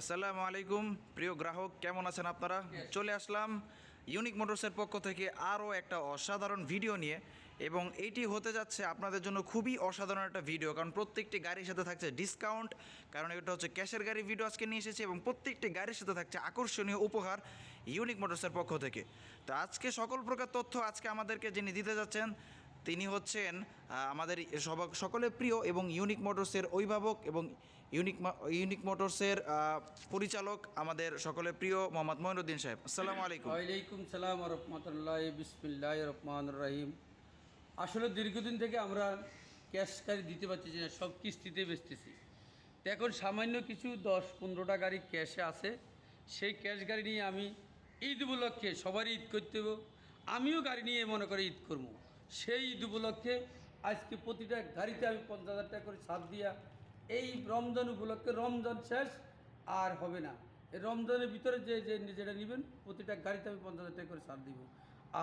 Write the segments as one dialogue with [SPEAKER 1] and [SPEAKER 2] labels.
[SPEAKER 1] আসসালামু আলাইকুম, প্রিয় গ্রাহক, কেমন আছেন আপনারা? চলে আসলাম ইউনিক মোটরসের পক্ষ থেকে আরও একটা অসাধারণ ভিডিও নিয়ে এবং এইটি হতে যাচ্ছে আপনাদের জন্য খুবই অসাধারণ একটা ভিডিও কারণ প্রত্যেকটি গাড়ির সাথে থাকছে ডিসকাউন্ট কারণ এটা হচ্ছে ক্যাশের গাড়ি ভিডিও আজকে নিয়ে এসেছি এবং প্রত্যেকটি গাড়ির সাথে থাকছে আকর্ষণীয় উপহার ইউনিক মোটরসের পক্ষ থেকে। তো আজকে সকল প্রকার তথ্য আজকে আমাদেরকে যিনি দিতে যাচ্ছেন তিনি হচ্ছেন আমাদের সকলের প্রিয় এবং ইউনিক মোটরসের অভিভাবক এবং ইউনিক ইউনিক মোটরসের পরিচালক আমাদের সকলের প্রিয় মোহাম্মদ মঈনুদ্দিন সাহেব। আসসালামু আলাইকুম।
[SPEAKER 2] ওয়ালাইকুম সালাম রহমতুল্লাহ, বিসমিল্লাহ রহমান রহিম। আসলে দীর্ঘদিন থেকে আমরা ক্যাশ গাড়ি দিতে পারতেছি না, সব কিস্তিতে বেচতেছি। তো এখন সামান্য কিছু দশ পনেরোটা গাড়ি ক্যাশে আছে। সেই ক্যাশ গাড়ি নিয়ে আমি ঈদ উপলক্ষে সবারই ঈদ করতে আমিও গাড়ি নিয়ে মনে করে ঈদ করব। সেই ঈদ উপলক্ষে আজকে প্রতিটা গাড়িতে আমি পঞ্চাশ হাজার টাকা করে ছাড় দিয়া এই রমজান উপলক্ষে রমজান শেষ আর হবে না। এই রমজানের ভিতরে যে যে যেটা নেবেন প্রতিটা গাড়িতে আমি পঞ্চাশ হাজার টাকা করে ছাড় দিব।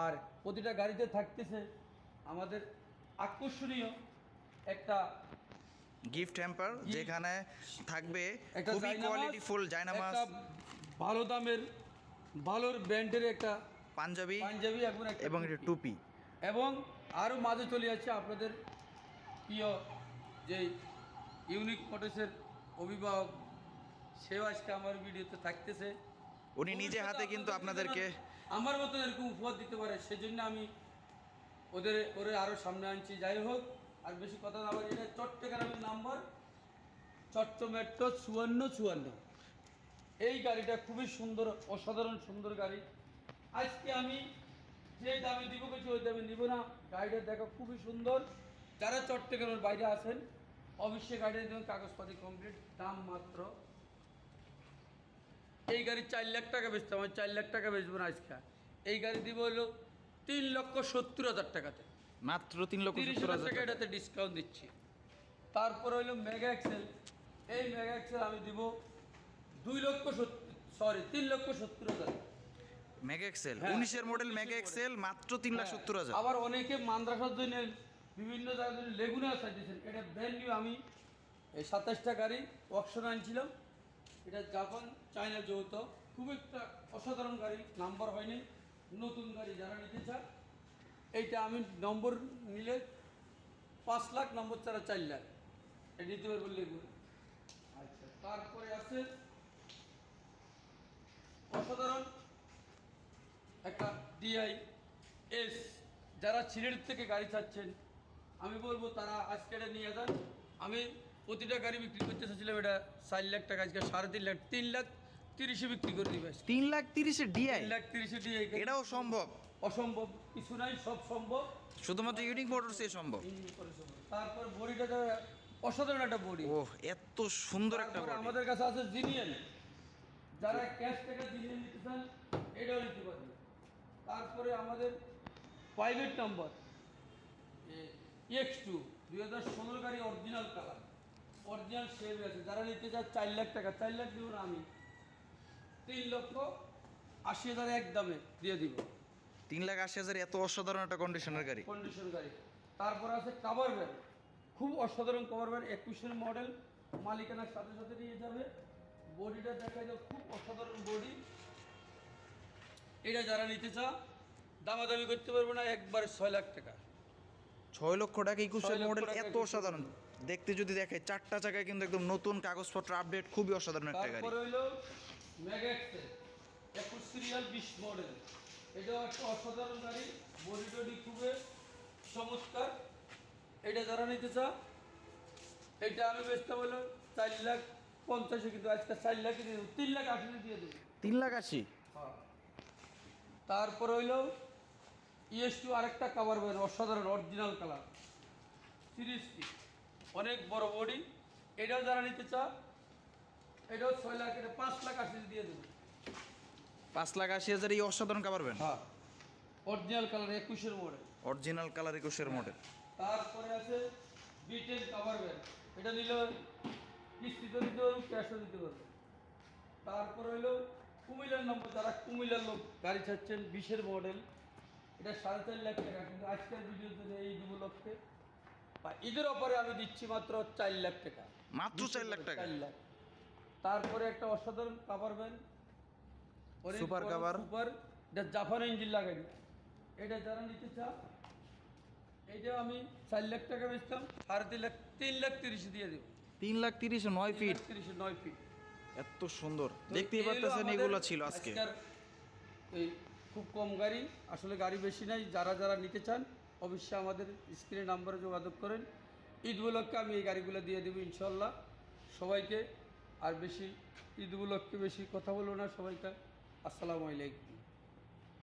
[SPEAKER 2] আর প্রতিটা গাড়িতে থাকতেছে আমাদের আকর্ষণীয় একটা
[SPEAKER 1] গিফট হ্যাম্পার যেখানে থাকবে
[SPEAKER 2] একটা
[SPEAKER 1] খুবই
[SPEAKER 2] জায়নামাজ,
[SPEAKER 1] কোয়ালিটিফুল জায়নামাজ।
[SPEAKER 2] ভালো দামের ভালো ব্র্যান্ডের একটা
[SPEAKER 1] পাঞ্জাবি
[SPEAKER 2] পাঞ্জাবি এবং একটা। টুপি। এবং আরও মাঝে চলে যাচ্ছে আপনাদের প্রিয় যে ইউনিক মোটরসের অভিভাবক সেও আজকে আমার ভিডিওতে থাকতেছে।
[SPEAKER 1] উনি নিজে হাতে কিন্তু আপনাদেরকে
[SPEAKER 2] আমার মতো এরকম উপহার দিতে পারে সেজন্য আমি ওদের ওরে আরও সামনে আনছি। যাই হোক আর বেশি কথা না বলি এটা চট্টগ্রামের নাম্বার চট্ট মেট্রো চুয়ান্ন চুয়ান্ন। এই গাড়িটা খুবই সুন্দর অসাধারণ সুন্দর গাড়ি। আজকে আমি যে দামে দিব কিছু ওই দামে নিব না। গাড়িটা দেখো খুবই সুন্দর। যারা চট্টগ্রামের বাইরে আছেন অবশ্যই গাড়ির জন্য কাগজপাতি কমপ্লিট দাম মাত্র। এই গাড়ি চার লাখ টাকা বেচতাম আমি চার লাখ টাকা বেচবো না আজকে। এই গাড়ি দিব হলো তিন লক্ষ সত্তর হাজার টাকাতে।
[SPEAKER 1] মাত্র তিন লক্ষ সত্তর
[SPEAKER 2] হাজার টাকা। এটাতে ডিসকাউন্ট দিচ্ছি। তারপর হইল মেগা এক্সেল এই মেগা এক্সেল আমি দিব দুই লক্ষ সরি তিন লক্ষ সত্তর হাজার।
[SPEAKER 1] মেগা এক্সেল
[SPEAKER 2] হ্যাঁ,
[SPEAKER 1] উনিশের মডেল মেগা এক্সেল মাত্র তিন লাখ
[SPEAKER 2] হ্যাঁ,
[SPEAKER 1] সত্তর হাজার।
[SPEAKER 2] আবার অনেকে মাদ্রাসার জন্য বিভিন্ন লেগুনা সাজিয়েছেন এটা ব্র্যান্ড নিউ আমি এই সাতাশটা গাড়ি অকশন আনছিলাম। এটা জাপান চায়না যৌথ। খুব একটা অসাধারণ গাড়ি নাম্বার হয়নি। নতুন গাড়ি যারা নিতে চায় এইটা আমি নম্বর নিলে পাঁচ লাখ নম্বর ছাড়া চার লাখ। এটা নিতে পারব লেগুনা। আচ্ছা তারপরে আছে অসাধারণ ডিআই এস যারা সিলেট থেকে গাড়ি ছাড়ছেন আমি বলব তারা আজকে এটা নিয়ে যান। আমি প্রতিটা গাড়ি বিক্রি করতে চাচ্ছিলাম এটা চার লাখ টাকা আজকে সাড়ে তিন লাখ তিন লাখ তিরিশে বিক্রি করে দিবে
[SPEAKER 1] তিন লাখ তিরিশে ডিআই
[SPEAKER 2] তিন লাখ তিরিশে ডিআই
[SPEAKER 1] এটাও সম্ভব?
[SPEAKER 2] অসম্ভব কিছু নাই সব সম্ভব।
[SPEAKER 1] শুধুমাত্র ইউনিক মোটরসে সম্ভব?
[SPEAKER 2] সম্ভব। তারপর বডিটা অসাধারণ একটা বডি।
[SPEAKER 1] ও এত সুন্দর একটা
[SPEAKER 2] আমাদের কাছে আছে জিনিয়ান যারা ক্যাশ টাকা জিনিয়ান নিতে চান এটাও নিতে পারবে তারপরে আমাদের প্রাইভেট নাম্বার এক্স টু দুই হাজার ষোলো গাড়ি অরিজিনাল কালার অরিজিনাল সেভ আছে। যারা নিতে চান চার লাখ টাকা চার লাখ দিব না আমি। তিন লক্ষ আশি হাজার এক দামে দিয়ে দিব।
[SPEAKER 1] তিন লাখ আশি হাজার এত অসাধারণ একটা কন্ডিশনের গাড়ি।
[SPEAKER 2] কন্ডিশন গাড়ি। তারপর আছে কাভার ভ্যান খুব অসাধারণ কাভার ভ্যান একুশের মডেল মালিকানার সাথে সাথে নিয়ে যাবে। বডিটা দেখা যায় খুব অসাধারণ বডি এটা যারা নিতে চা দামাদামি করতে পারব না একবারে ছয় লাখ টাকা।
[SPEAKER 1] ছয় লক্ষ টাকা একুশের মডেল এত অসাধারণ। দেখতে যদি দেখে চারটা চাকায় কিন্তু একদম নতুন কাগজপত্র আপডেট খুবই অসাধারণ একটা গাড়ি।
[SPEAKER 2] তারপরে হইল ম্যাগেক্সেল একুশ সিরিয়াল বিশ মডেল এটাও একটা অসাধারণ গাড়ি বডি টডি খুবই চমৎকার। এটা যারা নিতে চা এটা আমি বেচতে হলো চার লাখ পঞ্চাশে কিন্তু আজকে চার লাখে দিয়ে দেবো তিন লাখ আশি দিয়ে দেবো।
[SPEAKER 1] তিন লাখ আশি?
[SPEAKER 2] হ্যাঁ। তারপর হইল ইএস টু আরেকটা কাভার বের অসাধারণ অরিজিনাল কালার সিরিয়াসলি অনেক বড় বডি এটাও যারা নিতে চা এটাও ছয় লাখ এটা পাঁচ লাখ আশি দিয়ে দেবো।
[SPEAKER 1] পাঁচ লাখ আশি হাজার এই অসাধারণ কাভার কাপারবেন
[SPEAKER 2] হ্যাঁ। অরিজিনাল কালার একুশের মডেল
[SPEAKER 1] অরিজিনাল কালার একুশের মডেল
[SPEAKER 2] তারপরে আছে বিটেন কাভার ব্যাগ এটা নিলে কিস্তিতে দিতে পারব ক্যাশও দিতে পারব তারপর হইল কুমিল্লার নম্বর যারা কুমিল্লার লোক গাড়ি ছাড়ছেন বিশের মডেল এটা সাড়ে চার লাখ টাকা কিন্তু আজকের ভিডিওতে এই উপলক্ষে বা ঈদের অফারে আমি দিচ্ছি মাত্র চার লাখ টাকা।
[SPEAKER 1] মাত্র চার লাখ টাকা?
[SPEAKER 2] চার লাখ। তারপরে একটা অসাধারণ কাভার ভ্যান অনেক
[SPEAKER 1] Super
[SPEAKER 2] সুপার এটা জাপান ইঞ্জিন লাগাই এটা যারা নিতে চান এটা আমি চার লাখ টাকা বেচতাম সাড়ে তিন লাখ তিন লাখ তিরিশ দিয়ে দেবো।
[SPEAKER 1] তিন লাখ তিরিশে নয় ফিট
[SPEAKER 2] তিরিশে নয় ফিট
[SPEAKER 1] এত সুন্দর। দেখতেই পারতেছেন এগুলো ছিল আজকে।
[SPEAKER 2] এই খুব কম গাড়ি, আসলে গাড়ি বেশি নাই, যারা যারা নিতে চান, অবশ্যই আমাদের স্ক্রিনে নাম্বারে যোগাযোগ করেন। ঈদ উপলক্ষে আমি এই গাড়িগুলো দিয়ে দেবো ইনশাল্লাহ সবাইকে আর বেশি, ঈদ উপলক্ষে বেশি কথা বলব না সবাইকে। আসসালামু আলাইকুম।